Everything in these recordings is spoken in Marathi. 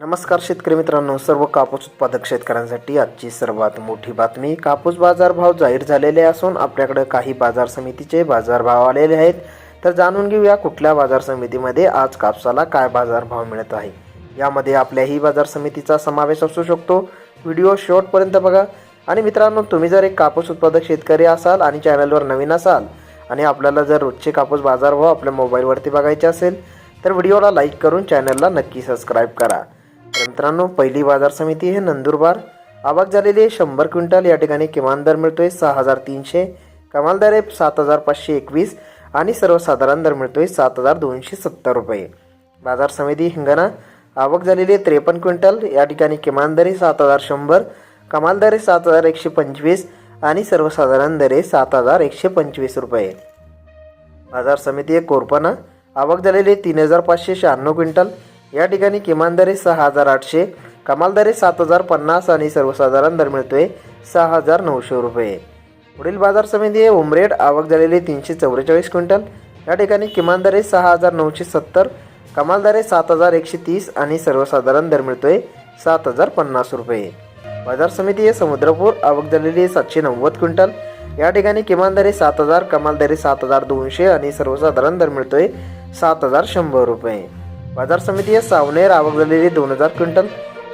नमस्कार शेतकरी मित्रांनो सर्व कापूस उत्पादक शेतकऱ्यांसाठी आजची सर्वात मोठी बातमी कापूस बाजारभाव जाहीर झालेले असून आपल्याकडे काही बाजार समितीचे बाजारभाव आलेले आहेत. तर जाणून घेऊया कुठल्या बाजार समितीमध्ये आज कापसाला काय बाजारभाव मिळत आहे. यामध्ये आपल्याही बाजार समितीचा समावेश असू शकतो. व्हिडिओ शेवटपर्यंत बघा. आणि मित्रांनो तुम्ही जर एक कापूस उत्पादक शेतकरी असाल आणि चॅनलवर नवीन असाल आणि आपल्याला जर रोजचे कापूस बाजारभाव आपल्या मोबाईलवरती बघायचे असेल तर व्हिडिओला लाईक करून चॅनलला नक्की सबस्क्राईब करा. मित्रांनो पहिली बाजार समिती हे नंदुरबार. आवक झालेली आहे शंभर क्विंटल. या ठिकाणी किमान दर मिळतोय सहा हजार तीनशे. कमाल दर आहे सात हजार पाचशे एकवीस. आणि सर्वसाधारण दर मिळतोय सात हजार दोनशे सत्तर रुपये. बाजार समिती हिंगणा. आवक झालेली आहे त्रेपन्न क्विंटल. या ठिकाणी किमान दर आहे सात हजार शंभर. कमाल दर आहे सात हजार एकशे पंचवीस. आणि सर्वसाधारण दर आहे सात हजार एकशे पंचवीस रुपये. बाजार समिती आहे कोरपणा. आवक झालेली तीन हजार पाचशे शहाण्णव क्विंटल. या ठिकाणी किमान सहा हजार आठशे कमाल सात हजार पन्नास आणि सर्वसाधारण दर मिळतोय सहा हजार नऊशे रुपये. पुढील बाजार समिती आहे उमरेड. आवक झालेली तीनशे चौवेचाळीस क्विंटल. या ठिकाणी किमान सहा हजार नऊशे सत्तर कमाल सात हजार एकशे तीस आणि सर्वसाधारण दर मिळतोय सात हजार पन्नास रुपये. बाजार समिती आहे समुद्रपूर. आवक झालेली सातशे नव्वद क्विंटल. या ठिकाणी किमान सात हजार कमाल सात हजार दोनशे आणि सर्वसाधारण दर मिळतोय सात हजार शंभर रुपये. बाजार समिती सावनेर आवक झालेली दोन हजार क्विंटल.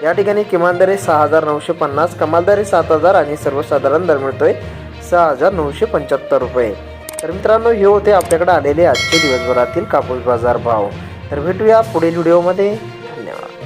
या ठिकाणी किमान दर सहा हजार नऊशे पन्नास कमाल दर सात हजार आणि सर्वसाधारण दर मिळतोय सहा हजार नऊशे पंच्याहत्तर रुपये. तर मित्रांनो हे होते आपल्याकडे आलेले आजचे दिवसभरातील कापूस बाजार भाव. तर भेटूया पुढील व्हिडिओमध्ये. धन्यवाद.